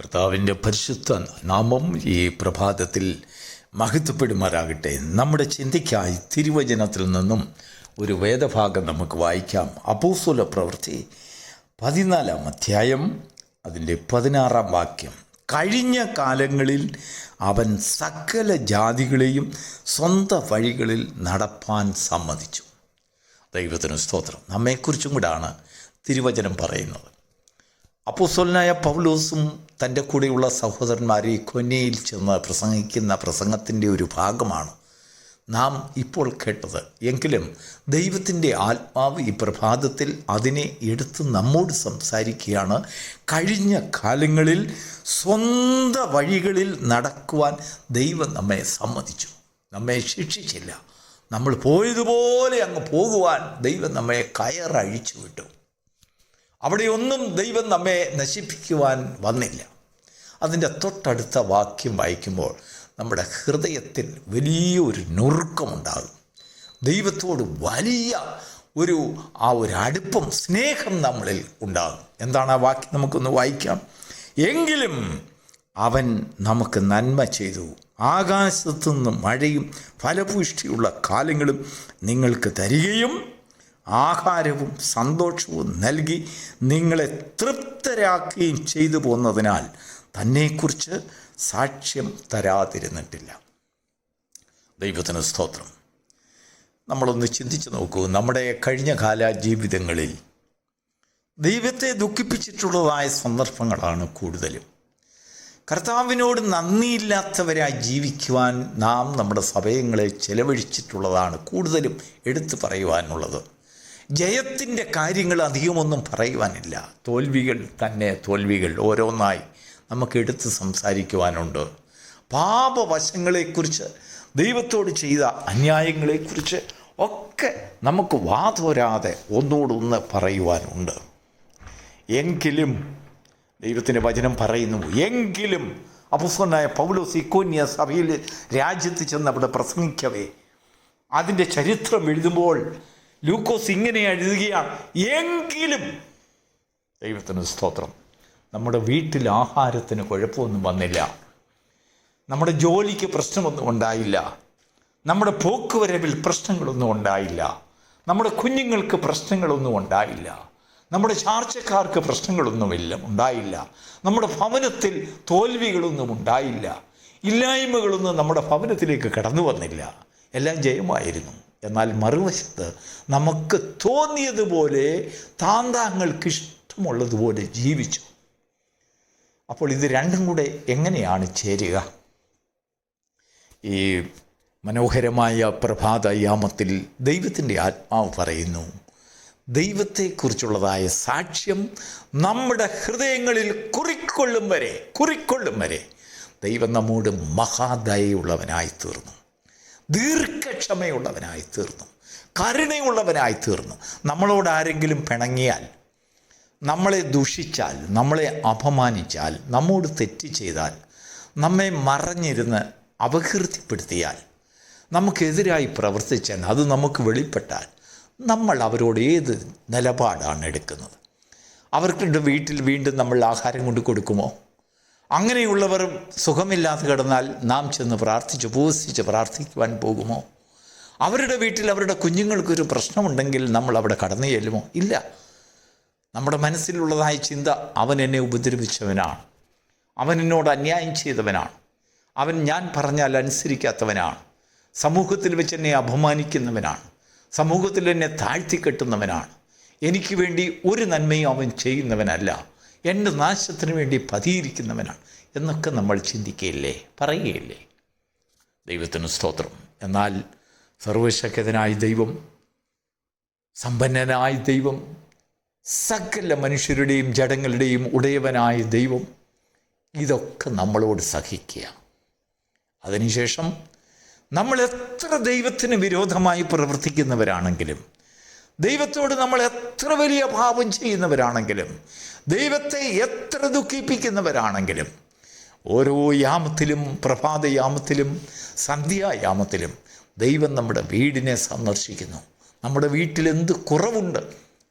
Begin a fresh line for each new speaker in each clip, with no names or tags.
കർത്താവിന്റെ പരിശുദ്ധ നാമം ഈ പ്രഭാതത്തിൽ മഹത്വപ്പെടുമാറാകട്ടെ. നമ്മുടെ ചിന്തയ്ക്കായി തിരുവചനത്തിൽ നിന്നും ഒരു വേദഭാഗം നമുക്ക് വായിക്കാം. അപൂസുല പ്രവൃത്തി പതിനാലാം അധ്യായം അതിന്റെ പതിനാറാം വാക്യം. കഴിഞ്ഞ കാലങ്ങളിൽ അവൻ സകല ജാതികളെയും സ്വന്തം വഴികളിൽ നടപ്പാൻ സമ്മതിച്ചു. ദൈവത്തിന് സ്തോത്രം. നമ്മെക്കുറിച്ചും കൂടാണ് തിരുവചനം പറയുന്നത്. അപ്പോസ്തലനായ പൗലോസും തന്റെ കൂടെയുള്ള സഹോദരന്മാരെ കൊന്നയിൽ ചെന്ന് പ്രസംഗിക്കുന്ന പ്രസംഗത്തിന്റെ ഒരു ഭാഗമാണ് നാം ഇപ്പോൾ കേട്ടത്. എങ്കിലും ദൈവത്തിന്റെ ആത്മാവ് ഈ പ്രഭാതത്തിൽ അതിനെ എടുത്ത് നമ്മോട് സംസാരിക്കുകയാണ്. കഴിഞ്ഞ കാലങ്ങളിൽ സ്വന്ത വഴികളിൽ നടക്കുവാൻ ദൈവം നമ്മെ സമ്മതിച്ചു. നമ്മെ ശിക്ഷിച്ചില്ല. നമ്മൾ പോയതുപോലെ അങ്ങ് പോകുവാൻ ദൈവം നമ്മെ കയറഴിച്ചു വിട്ടു. അവിടെയൊന്നും ദൈവം നമ്മെ നശിപ്പിക്കുവാൻ വന്നില്ല. അതിന്റെ തൊട്ടടുത്ത വാക്യം വായിക്കുമ്പോൾ നമ്മുടെ ഹൃദയത്തിൽ വലിയൊരു നുറുക്കമുണ്ടാകും. ദൈവത്തോട് വലിയ ഒരു ആ ഒരു അടുപ്പം സ്നേഹം നമ്മളിൽ ഉണ്ടാകും. എന്താണ് ആ വാക്യം? നമുക്കൊന്ന് വായിക്കാം. എങ്കിലും അവൻ നമുക്ക് നന്മ ചെയ്തു. ആകാശത്തു നിന്ന് മഴയും ഫലപുഷ്ടിയുള്ള കാലങ്ങളും നിങ്ങൾക്ക് തരികയും ആഹാരവും സന്തോഷവും നൽകി നിങ്ങളെ തൃപ്തരാക്കുകയും ചെയ്തു പോന്നതിനാൽ തന്നെക്കുറിച്ച് സാക്ഷ്യം തരാതിരുന്നിട്ടില്ല. ദൈവത്തിന് സ്തോത്രം. നമ്മളൊന്ന് ചിന്തിച്ച് നോക്കൂ. നമ്മുടെ കഴിഞ്ഞ കാല ജീവിതങ്ങളിൽ ദൈവത്തെ ദുഃഖിപ്പിച്ചിട്ടുള്ളതായ സന്ദർഭങ്ങളാണ് കൂടുതലും. കർത്താവിനോട് നന്ദിയില്ലാത്തവരായി ജീവിക്കുവാൻ നാം നമ്മുടെ സമയങ്ങളെ ചെലവഴിച്ചിട്ടുള്ളതാണ് കൂടുതലും എടുത്തു പറയുവാനുള്ളത്. ജയത്തിന്റെ കാര്യങ്ങൾ അധികമൊന്നും പറയുവാനില്ല. തോൽവികൾ തന്നെ തോൽവികൾ ഓരോന്നായി നമുക്ക് എടുത്ത് സംസാരിക്കുവാനുണ്ട്. പാപവശങ്ങളെക്കുറിച്ച് ദൈവത്തോട് ചെയ്ത അന്യായങ്ങളെക്കുറിച്ച് ഒക്കെ നമുക്ക് വാതോരാതെ ഒന്നോടൊന്ന് പറയുവാനുണ്ട്. എങ്കിലും ദൈവത്തിന്റെ വചനം പറയുന്നു എങ്കിലും അപുസ്വനായ പൗലോസ് ഇക്കോന്യ സഭയിൽ രാജ്യത്ത് ചെന്ന് അവിടെ പ്രസംഗിക്കവേ. അതിന്റെ ചരിത്രം എഴുതുമ്പോൾ ലൂക്കോസ് ഇങ്ങനെ എഴുതുകയാണ് എങ്കിലും ദൈവത്തിന് സ്തോത്രം. നമ്മുടെ വീട്ടിൽ ആഹാരത്തിന് കുഴപ്പമൊന്നും വന്നില്ല. നമ്മുടെ ജോലിക്ക് പ്രശ്നമൊന്നും ഉണ്ടായില്ല. നമ്മുടെ പോക്കുവരവിൽ പ്രശ്നങ്ങളൊന്നും ഉണ്ടായില്ല. നമ്മുടെ കുഞ്ഞുങ്ങൾക്ക് പ്രശ്നങ്ങളൊന്നും ഉണ്ടായില്ല. നമ്മുടെ ചാർച്ചക്കാർക്ക് പ്രശ്നങ്ങളൊന്നുമില്ല ഉണ്ടായില്ല. നമ്മുടെ ഭവനത്തിൽ തോൽവികളൊന്നും ഉണ്ടായില്ല. ഇല്ലായ്മകളൊന്നും നമ്മുടെ ഭവനത്തിലേക്ക് കടന്നു വന്നില്ല. എല്ലാം ജയമായിരുന്നു. എന്നാൽ മറുവശത്ത് നമുക്ക് തോന്നിയതുപോലെ താന്താങ്ങൾക്ക് ഇഷ്ടമുള്ളതുപോലെ ജീവിച്ചു. അപ്പോൾ ഇത് രണ്ടും കൂടെ എങ്ങനെയാണ് ചേരുക? ഈ മനോഹരമായ പ്രഭാതയാമത്തിൽ ദൈവത്തിന്റെ ആത്മാവ് പറയുന്നു ദൈവത്തെക്കുറിച്ചുള്ളതായ സാക്ഷ്യം നമ്മുടെ ഹൃദയങ്ങളിൽ കുറിക്കൊള്ളും വരെ കുറിക്കൊള്ളും വരെ ദൈവം നമ്മോട് മഹാദയുള്ളവനായി തീർന്നു ദീർഘക്ഷമയുള്ളവനായി തീർന്നു കരുണയുള്ളവനായി തീർന്നു നമ്മളോട് ആരെങ്കിലും പിണങ്ങിയാൽ നമ്മളെ ദുഷിച്ചാൽ നമ്മളെ അപമാനിച്ചാൽ നമ്മോട് തെറ്റ് ചെയ്താൽ നമ്മെ മറഞ്ഞിരുന്ന് അപകീർത്തിപ്പെടുത്തിയാൽ നമുക്കെതിരായി പ്രവർത്തിച്ചാൽ അത് നമുക്ക് വെളിപ്പെട്ടാൽ നമ്മൾ അവരോട് ഏത് നിലപാടാണ് എടുക്കുന്നത്? അവർക്ക് വീട്ടിൽ വീണ്ടും നമ്മൾ ആഹാരം കൊണ്ട് കൊടുക്കുമോ? അങ്ങനെയുള്ളവർ സുഖമില്ലാതെ കിടന്നാൽ നാം ചെന്ന് പ്രാർത്ഥിച്ച് ഉപവസിച്ച് പ്രാർത്ഥിക്കുവാൻ പോകുമോ? അവരുടെ വീട്ടിൽ അവരുടെ കുഞ്ഞുങ്ങൾക്കൊരു പ്രശ്നമുണ്ടെങ്കിൽ നമ്മൾ അവിടെ കടന്നു ചെല്ലുമോ? ഇല്ല. നമ്മുടെ മനസ്സിലുള്ളതായ ചിന്ത അവൻ എന്നെ ഉപദ്രവിച്ചവനാണ്. അവൻ എന്നോട് അന്യായം ചെയ്തവനാണ്. അവൻ ഞാൻ പറഞ്ഞാൽ അനുസരിക്കാത്തവനാണ്. സമൂഹത്തിൽ വെച്ച് എന്നെ അപമാനിക്കുന്നവനാണ്. സമൂഹത്തിൽ എന്നെ താഴ്ത്തിക്കെട്ടുന്നവനാണ്. എനിക്ക് വേണ്ടി ഒരു നന്മയും അവൻ ചെയ്യുന്നവനല്ല. എന്റെ നാശത്തിന് വേണ്ടി പതിയിരിക്കുന്നവനാണ് എന്നൊക്കെ നമ്മൾ ചിന്തിക്കുകയില്ലേ പറയുകയില്ലേ? ദൈവത്തിന് സ്തോത്രം. എന്നാൽ സർവശക്തനായ ദൈവം സമ്പന്നനായ ദൈവം സകല മനുഷ്യരുടെയും ജടങ്ങളുടെയും ഉടയവനായ ദൈവം ഇതൊക്കെ നമ്മളോട് സഹിക്കുക. അതിനുശേഷം നമ്മൾ എത്ര ദൈവത്തിന് വിരോധമായി പ്രവർത്തിക്കുന്നവരാണെങ്കിലും ദൈവത്തോട് നമ്മൾ എത്ര വലിയ പാപം ചെയ്യുന്നവരാണെങ്കിലും ദൈവത്തെ എത്ര ദുഃഖിപ്പിക്കുന്നവരാണെങ്കിലും ഓരോ യാമത്തിലും പ്രഭാതയാമത്തിലും സന്ധ്യായാമത്തിലും ദൈവം നമ്മുടെ വീടിനെ സന്ദർശിക്കുന്നു. നമ്മുടെ വീട്ടിൽ എന്ത് കുറവുണ്ട്?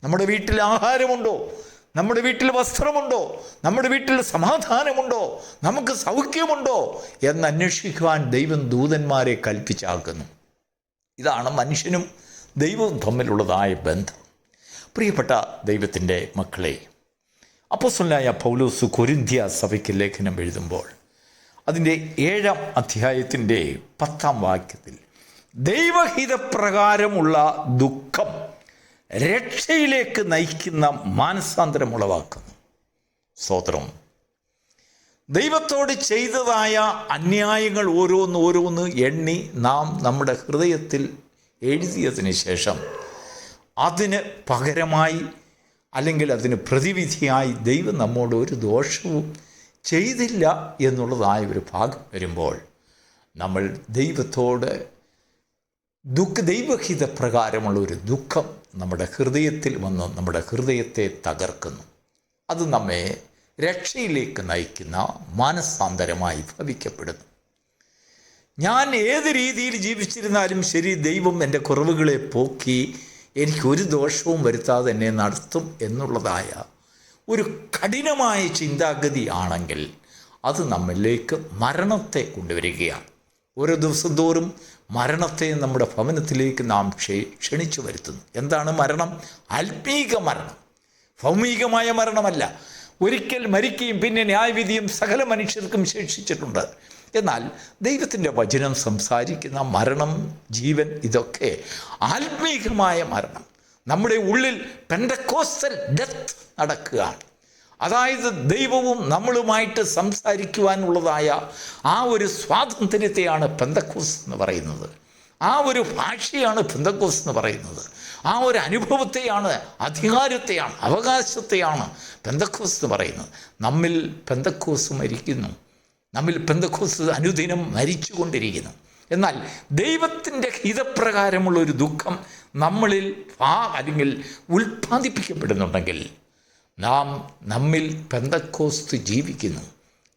നമ്മുടെ വീട്ടിൽ ആഹാരമുണ്ടോ? നമ്മുടെ വീട്ടിൽ വസ്ത്രമുണ്ടോ? നമ്മുടെ വീട്ടിൽ സമാധാനമുണ്ടോ? നമുക്ക് സൗഖ്യമുണ്ടോ? എന്ന് അന്വേഷിക്കുവാൻ ദൈവം ദൂതന്മാരെ കൽപ്പിച്ചാക്കുന്നു. ഇതാണ് മനുഷ്യനും ദൈവവും തമ്മിലുള്ളതായ ബന്ധം. പ്രിയപ്പെട്ട ദൈവത്തിന്റെ മക്കളെ അപ്പോസ്വലായ പൗലോസ് കൊരിന്ത്യ സഭയ്ക്ക് ലേഖനം എഴുതുമ്പോൾ അതിന്റെ ഏഴാം അധ്യായത്തിന്റെ പത്താം വാക്യത്തിൽ ദൈവഹിതപ്രകാരമുള്ള ദുഃഖം രക്ഷയിലേക്ക് നയിക്കുന്ന മാനസാന്തരം ഉളവാക്കുന്നു സ്തോത്രം. ദൈവത്തോട് ചെയ്തതായ അന്യായങ്ങൾ ഓരോന്ന് ഓരോന്ന് എണ്ണി നാം നമ്മുടെ ഹൃദയത്തിൽ എഴുതിയതിന് ശേഷം അതിന് പകരമായി അല്ലെങ്കിൽ അതിന് പ്രതിവിധിയായി ദൈവം നമ്മോട് ഒരു ദോഷവും ചെയ്തില്ല എന്നുള്ളതായ ഒരു ഭാഗം വരുമ്പോൾ നമ്മൾ ദൈവത്തോട് ദുഃഖ ദൈവഹിത പ്രകാരമുള്ള ഒരു ദുഃഖം നമ്മുടെ ഹൃദയത്തിൽ വന്ന് നമ്മുടെ ഹൃദയത്തെ തകർക്കുന്നു. അത് നമ്മെ രക്ഷയിലേക്ക് നയിക്കുന്ന മാനസാന്തരമായി ഭവിക്കപ്പെടുന്നു. ഞാൻ ഏത് രീതിയിൽ ജീവിച്ചിരുന്നാലും ശരി ദൈവം എന്റെ കുറവുകളെ പോക്കി എനിക്കൊരു ദോഷവും വരുത്താതെ എന്നെ നടത്തും എന്നുള്ളതായ ഒരു കഠിനമായ ചിന്താഗതിയാണെങ്കിൽ അത് നമ്മിലേക്ക് മരണത്തെ കൊണ്ടുവരികയാണ്. ഓരോ ദിവസം തോറും മരണത്തെ നമ്മുടെ ഭവനത്തിലേക്ക് നാം ക്ഷേ ക്ഷണിച്ചു വരുത്തുന്നു. എന്താണ് മരണം? ആത്മീക മരണം. ഭൗമികമായ മരണമല്ല. ഒരിക്കൽ മരിക്കുകയും പിന്നെ ന്യായവിധിയും സകല മനുഷ്യർക്കും ശേഷിച്ചിട്ടുണ്ട്. എന്നാൽ ദൈവത്തിന്റെ വചനം സംസാരിക്കുന്ന മരണം ജീവൻ ഇതൊക്കെ ആത്മീകമായ മരണം. നമ്മുടെ ഉള്ളിൽ പെൻഡക്കോസ്റ്റൽ ഡെത്ത് നടക്കുകയാണ്. അതായത് ദൈവവും നമ്മളുമായിട്ട് സംസാരിക്കുവാനുള്ളതായ ആ ഒരു സ്വാതന്ത്ര്യത്തെയാണ് പെന്തക്കോസ് എന്ന് പറയുന്നത്. ആ ഒരു ഭാഷയാണ് പെന്തക്കോസ് എന്ന് പറയുന്നത്. ആ ഒരു അനുഭവത്തെയാണ് അധികാരത്തെയാണ് അവകാശത്തെയാണ് പെന്തക്കോസ് എന്ന് പറയുന്നത്. നമ്മിൽ പെന്തക്കോസ് മരിക്കുന്നു. നമ്മിൽ പെന്തക്കോസ് അനുദിനം മരിച്ചുകൊണ്ടിരിക്കുന്നു. എന്നാൽ ദൈവത്തിന്റെ ഹിതപ്രകാരമുള്ള ഒരു ദുഃഖം നമ്മളിൽ ആ അല്ലെങ്കിൽ ഉൽപ്പാദിപ്പിക്കപ്പെടുന്നുണ്ടെങ്കിൽ നാം നമ്മിൽ പെന്തക്കോസ്ത് ജീവിക്കുന്നു.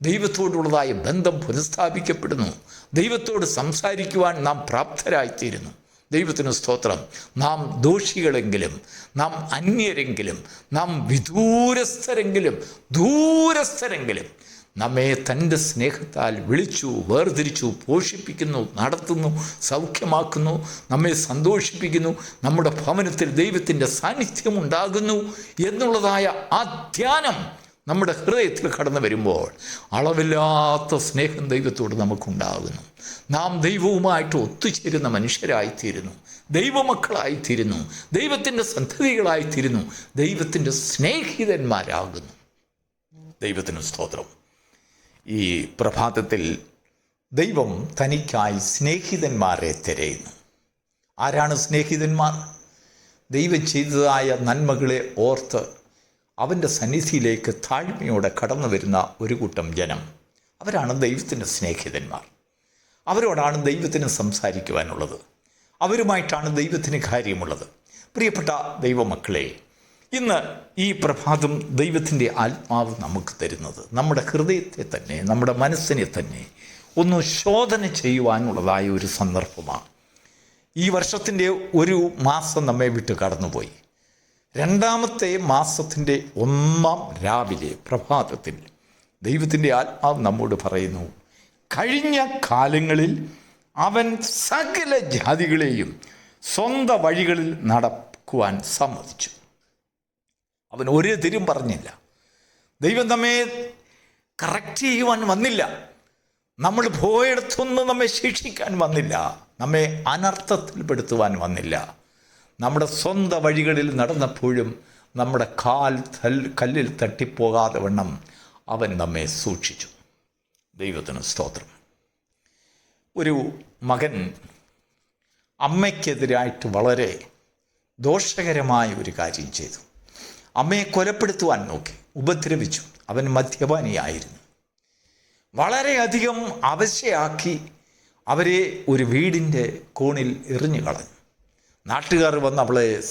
ദൈവത്തോടുള്ളതായ ബന്ധം പുനഃസ്ഥാപിക്കപ്പെടുന്നു. ദൈവത്തോട് സംസാരിക്കുവാൻ നാം പ്രാപ്തരായിത്തീരുന്നു. ദൈവത്തിന് സ്തോത്രം. നാം ദോഷികളെങ്കിലും നാം അന്യരെങ്കിലും നാം വിദൂരസ്ഥരെങ്കിലും ദൂരസ്ഥരെങ്കിലും നമ്മെ തന്റെ സ്നേഹത്താൽ വിളിച്ചു വേർതിരിച്ചു പോഷിപ്പിക്കുന്നു നടത്തുന്നു സൗഖ്യമാക്കുന്നു നമ്മെ സന്തോഷിപ്പിക്കുന്നു നമ്മുടെ ഭവനത്തിൽ ദൈവത്തിന്റെ സാന്നിധ്യം ഉണ്ടാകുന്നു എന്നുള്ളതായ ആ ധ്യാനം നമ്മുടെ ഹൃദയത്തിൽ കടന്നു വരുമ്പോൾ അളവില്ലാത്ത സ്നേഹം ദൈവത്തോട് നമുക്കുണ്ടാകുന്നു. നാം ദൈവവുമായിട്ട് ഒത്തുചേരുന്ന മനുഷ്യരായിത്തീരുന്നു. ദൈവമക്കളായിത്തീരുന്നു. ദൈവത്തിന്റെ സന്ധതികളായിത്തീരുന്നു ദൈവത്തിന്റെ സ്നേഹിതന്മാരാകുന്നു. ദൈവത്തിന് സ്തോത്രം. ഈ പ്രഭാതത്തിൽ ദൈവം തനിക്കായി സ്നേഹിതന്മാരെ തിരയുന്നു. ആരാണ് സ്നേഹിതന്മാർ? ദൈവം ചെയ്തതായ നന്മകളെ ഓർത്ത് അവന്റെ സന്നിധിയിലേക്ക് താഴ്മയോടെ കടന്നു വരുന്ന ഒരു കൂട്ടം ജനം. അവരാണ് ദൈവത്തിന്റെ സ്നേഹിതന്മാർ. അവരോടാണ് ദൈവത്തിന് സംസാരിക്കുവാനുള്ളത്. അവരുമായിട്ടാണ് ദൈവത്തിന് കാര്യമുള്ളത്. പ്രിയപ്പെട്ട ദൈവമക്കളെ ഇന്ന് ഈ പ്രഭാതം ദൈവത്തിന്റെ ആത്മാവ് നമുക്ക് തരുന്നത്. നമ്മുടെ ഹൃദയത്തെ തന്നെ നമ്മുടെ മനസ്സിനെ തന്നെ ഒന്ന് ശോധന ചെയ്യുവാനുള്ളതായ ഒരു സന്ദർഭമാണ്. ഈ വർഷത്തിന്റെ ഒരു മാസം നമ്മെ വിട്ട് കടന്നുപോയി. രണ്ടാമത്തെ മാസത്തിന്റെ ഒന്നാം രാവിലെ പ്രഭാതത്തിൽ ദൈവത്തിന്റെ ആത്മാവ് നമ്മോട് പറയുന്നു കഴിഞ്ഞ കാലങ്ങളിൽ അവൻ സകല ജാതികളെയും സ്വന്തം വഴികളിൽ നടക്കുവാൻ സമ്മതിച്ചു. അവൻ ഒരു തിരും പറഞ്ഞില്ല. ദൈവം നമ്മെ കറക്റ്റ് ചെയ്യുവാൻ വന്നില്ല. നമ്മൾ പോയിടത്തൊന്നും നമ്മെ ശിക്ഷിക്കാൻ വന്നില്ല. നമ്മെ അനർത്ഥത്തിൽപ്പെടുത്തുവാൻ വന്നില്ല. നമ്മുടെ സ്വന്തം വഴികളിൽ നടന്നപ്പോഴും നമ്മുടെ കാൽ കല്ലിൽ തട്ടിപ്പോകാതെ വണ്ണം അവൻ നമ്മെ സൂക്ഷിച്ചു. ദൈവത്തിന് സ്തോത്രം. ഒരു മകൻ അമ്മയ്ക്കെതിരായിട്ട് വളരെ ദോഷകരമായ ഒരു കാര്യം ചെയ്തു. അമ്മയെ കൊലപ്പെടുത്തുവാൻ നോക്കി. ഉപദ്രവിച്ചു. അവൻ മദ്യപാനിയായിരുന്നു. വളരെയധികം അവശയാക്കി അവരെ ഒരു വീടിന്റെ കോണിൽ എറിഞ്ഞു കളഞ്ഞു. നാട്ടുകാർ വന്ന് അവളെ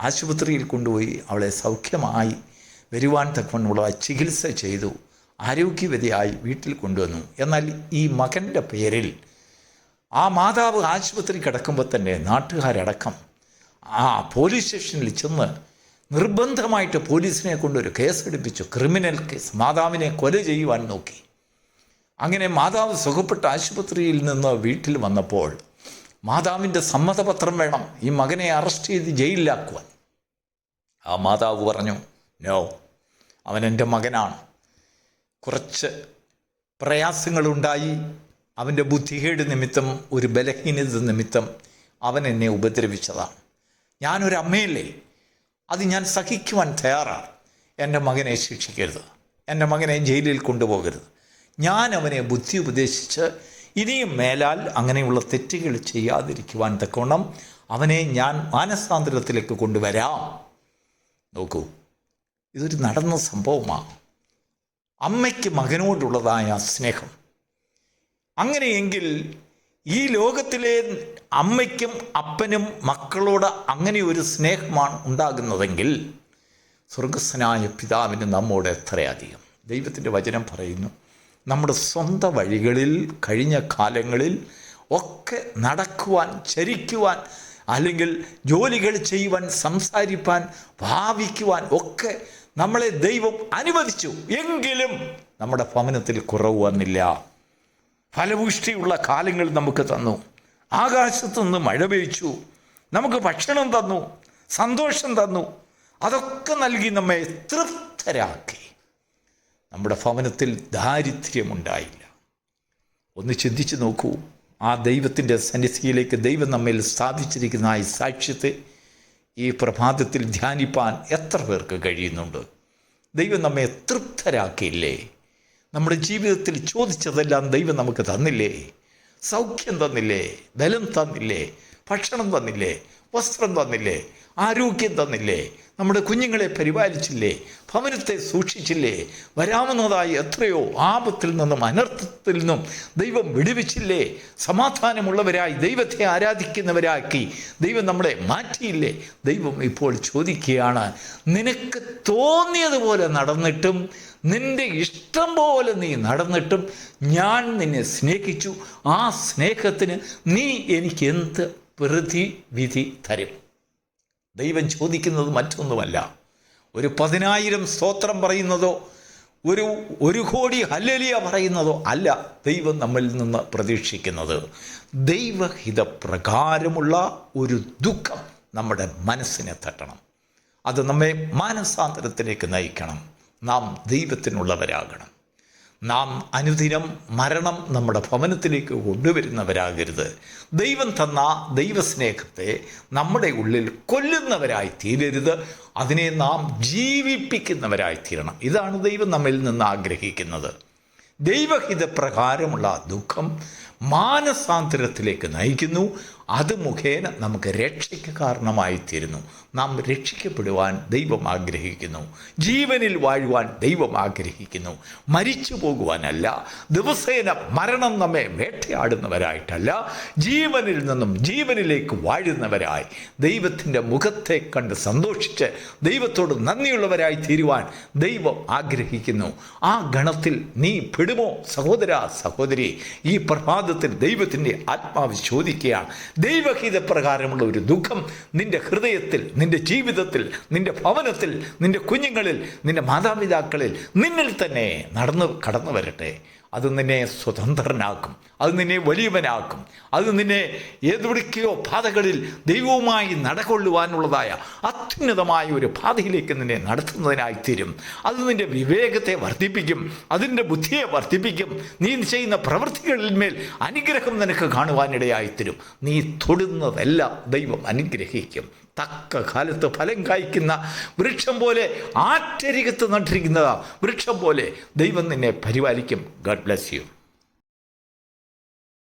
ആശുപത്രിയിൽ കൊണ്ടുപോയി അവളെ സൗഖ്യമായി വരുവാൻ തക്കവണ്ണമുള്ള ചികിത്സ ചെയ്തു. ആരോഗ്യവതിയായി വീട്ടിൽ കൊണ്ടുവന്നു. എന്നാൽ ഈ മകന്റെ പേരിൽ ആ മാതാവ് ആശുപത്രി കിടക്കുമ്പോൾ തന്നെ നാട്ടുകാരടക്കം ആ പോലീസ് സ്റ്റേഷനിൽ ചെന്ന് നിർബന്ധമായിട്ട് പോലീസിനെ കൊണ്ടൊരു കേസെടുപ്പിച്ചു. Criminal case. മാതാവിനെ കൊല ചെയ്യുവാൻ നോക്കി. അങ്ങനെ മാതാവ് സുഖപ്പെട്ട ആശുപത്രിയിൽ നിന്ന് വീട്ടിൽ വന്നപ്പോൾ മാതാവിന്റെ സമ്മതപത്രം വേണം. ഈ മകനെ അറസ്റ്റ് ചെയ്ത് ജയിലിലാക്കുവാൻ. ആ മാതാവ് പറഞ്ഞു നോ അവൻ എന്റെ മകനാണ്. കുറച്ച് പ്രയാസങ്ങളുണ്ടായി. അവന്റെ ബുദ്ധികേട് നിമിത്തം ഒരു ബലഹീനത നിമിത്തം അവൻ എന്നെ ഉപദ്രവിച്ചതാണ്. ഞാനൊരു അമ്മയല്ലേ അത് ഞാൻ സഹിക്കുവാൻ തയ്യാറാണ്. എന്റെ മകനെ ശിക്ഷിക്കരുത്. എന്റെ മകനെ ജയിലിൽ കൊണ്ടുപോകരുത്. ഞാൻ അവനെ ബുദ്ധി ഉപദേശിച്ച് ഇനിയും മേലാൽ അങ്ങനെയുള്ള തെറ്റുകൾ ചെയ്യാതിരിക്കുവാൻ തക്കവണ്ണം അവനെ ഞാൻ മാനസാന്തരത്തിലേക്ക് കൊണ്ടുവരാം. നോക്കൂ ഇതൊരു നടന്ന സംഭവമാണ്. അമ്മയ്ക്ക് മകനോടുള്ളതായ സ്നേഹം. അങ്ങനെയെങ്കിൽ ഈ ലോകത്തിലെ അമ്മയ്ക്കും അപ്പനും മക്കളോട് അങ്ങനെ ഒരു സ്നേഹമാണ് ഉണ്ടാകുന്നതെങ്കിൽ സ്വർഗസ്വനായ പിതാവിന് നമ്മോട് എത്രയധികം? ദൈവത്തിന്റെ വചനം പറയുന്നു നമ്മുടെ സ്വന്തം വഴികളിൽ കഴിഞ്ഞ കാലങ്ങളിൽ ഒക്കെ നടക്കുവാൻ ചരിക്കുവാൻ അല്ലെങ്കിൽ ജോലികൾ ചെയ്യുവാൻ സംസാരിപ്പാൻ ഭാവിക്കുവാൻ ഒക്കെ നമ്മളെ ദൈവം അനുവദിച്ചു. എങ്കിലും നമ്മുടെ ഭവനത്തിൽ കുറവ് വന്നില്ല. ഫലപുഷ്ടിയുള്ള കാലങ്ങൾ നമുക്ക് തന്നു. ആകാശത്തുനിന്ന് മഴ പെയ്ച്ചു. നമുക്ക് ഭക്ഷണം തന്നു സന്തോഷം തന്നു. അതൊക്കെ നൽകി നമ്മെ തൃപ്തരാക്കി. നമ്മുടെ ഭവനത്തിൽ ദാരിദ്ര്യമുണ്ടായില്ല. ഒന്ന് ചിന്തിച്ചു നോക്കൂ. ആ ദൈവത്തിന്റെ സന്നിധിയിലേക്ക് ദൈവം നമ്മിൽ സ്ഥാപിച്ചിരിക്കുന്ന ഈ സാക്ഷ്യത്തെ ഈ പ്രഭാതത്തിൽ ധ്യാനിപ്പാൻ എത്ര പേർക്ക് കഴിയുന്നുണ്ട്? ദൈവം നമ്മെ തൃപ്തരാക്കിയില്ലേ? നമ്മുടെ ജീവിതത്തിൽ ചോദിച്ചതെല്ലാം ദൈവം നമുക്ക് തന്നില്ലേ? സൗഖ്യം തന്നില്ലേ? ബലം തന്നില്ലേ? ഭക്ഷണം തന്നില്ലേ? വസ്ത്രം തന്നില്ലേ? ആരോഗ്യം തന്നില്ലേ? നമ്മുടെ കുഞ്ഞുങ്ങളെ പരിപാലിച്ചില്ലേ? ഭവനത്തെ സൂക്ഷിച്ചില്ലേ? വരാവുന്നതായി എത്രയോ ആപത്തിൽ നിന്നും അനർത്ഥത്തിൽ നിന്നും ദൈവം വിടുവിച്ചില്ലേ? സമാധാനമുള്ളവരായി ദൈവത്തെ ആരാധിക്കുന്നവരാക്കി ദൈവം നമ്മളെ മാറ്റിയില്ലേ? ദൈവം ഇപ്പോൾ ചോദിക്കുകയാണ് നിനക്ക് തോന്നിയതുപോലെ നടന്നിട്ടും നിന്റെ ഇഷ്ടം പോലെ നീ നടന്നിട്ടും ഞാൻ നിന്നെ സ്നേഹിച്ചു. ആ സ്നേഹത്തിന് നീ എനിക്ക് എന്ത് പ്രതിവിധി തരും? ദൈവം ചോദിക്കുന്നത് മറ്റൊന്നുമല്ല. ഒരു പതിനായിരം സ്തോത്രം പറയുന്നതോ ഒരു ഒരു കോടി ഹല്ലലിയ പറയുന്നതോ അല്ല ദൈവം നമ്മിൽ നിന്ന് പ്രതീക്ഷിക്കുന്നത്. ദൈവഹിതപ്രകാരമുള്ള ഒരു ദുഃഖം നമ്മുടെ മനസ്സിനെ തട്ടണം. അത് നമ്മെ മാനസാന്തരത്തിലേക്ക് നയിക്കണം. നാം ദൈവത്തിനുള്ളവരാകണം. നാം അനുദിനം മരണം നമ്മുടെ ഭവനത്തിലേക്ക് കൊണ്ടുവരുന്നവരാകരുത്. ദൈവം തന്ന ദൈവസ്നേഹത്തെ നമ്മുടെ ഉള്ളിൽ കൊല്ലുന്നവരായി തീരരുത്. അതിനെ നാം ജീവിപ്പിക്കുന്നവരായി തീരണം ഇതാണ് ദൈവം നമ്മിൽ നിന്ന് ആഗ്രഹിക്കുന്നത്. ദൈവഹിതപ്രകാരമുള്ള ദുഃഖം മാനസാന്തരത്തിലേക്ക് നയിക്കുന്നു. അത് മുഖേന നമുക്ക് രക്ഷയ്ക്ക് കാരണമായി തീരുന്നു നാം രക്ഷിക്കപ്പെടുവാൻ ദൈവം ആഗ്രഹിക്കുന്നു. ജീവനിൽ വാഴുവാൻ ദൈവം ആഗ്രഹിക്കുന്നു. മരിച്ചു പോകുവാനല്ല ദിവസേന മരണം നമ്മെ വേട്ടയാടുന്നവരായിട്ടല്ല ജീവനിൽ നിന്നും ജീവനിലേക്ക് വാഴുന്നവരായി ദൈവത്തിന്റെ മുഖത്തെ കണ്ട് സന്തോഷിച്ച് ദൈവത്തോട് നന്ദിയുള്ളവരായി തീരുവാൻ ദൈവം ആഗ്രഹിക്കുന്നു. ആ ഗണത്തിൽ നീ പെടുമോ സഹോദര സഹോദരി? ഈ പ്രഭാതത്തിൽ ദൈവത്തിന്റെ ആത്മാവ് ചോദിക്കുകയാണ്. ദൈവഹിത പ്രകാരമുള്ള ഒരു ദുഃഖം നിന്റെ ഹൃദയത്തിൽ നിന്റെ ജീവിതത്തിൽ നിന്റെ ഭവനത്തിൽ നിന്റെ കുഞ്ഞുങ്ങളിൽ നിന്റെ മാതാപിതാക്കളിൽ നിന്നിൽ തന്നെ നടന്നു കടന്നു വരട്ടെ. അത് നിന്നെ സ്വതന്ത്രനാക്കും. അത് നിന്നെ വലിയവനാക്കും. അത് നിന്നെ ഏതൊടുക്കയോ പാതകളിൽ ദൈവവുമായി നടകൊള്ളുവാനുള്ളതായ അത്യുന്നതമായ ഒരു പാതയിലേക്ക് നിന്നെ നടത്തുന്നതിനായിത്തീരും. അത് നിന്റെ വിവേകത്തെ വർദ്ധിപ്പിക്കും. അതിന്റെ ബുദ്ധിയെ വർദ്ധിപ്പിക്കും. നീ ചെയ്യുന്ന പ്രവൃത്തികളിൽ മേൽ അനുഗ്രഹം നിനക്ക് കാണുവാനിടയായിത്തീരും. നീ തൊടുന്നതെല്ലാം ദൈവം അനുഗ്രഹിക്കും. തക്ക കാലത്ത് ഫലം കായ്ക്കുന്ന വൃക്ഷം പോലെ ആറ്റരികത്ത് നട്ടിരിക്കുന്നതാ വൃക്ഷം പോലെ ദൈവം നിന്നെ പരിപാലിക്കും. Garh bless you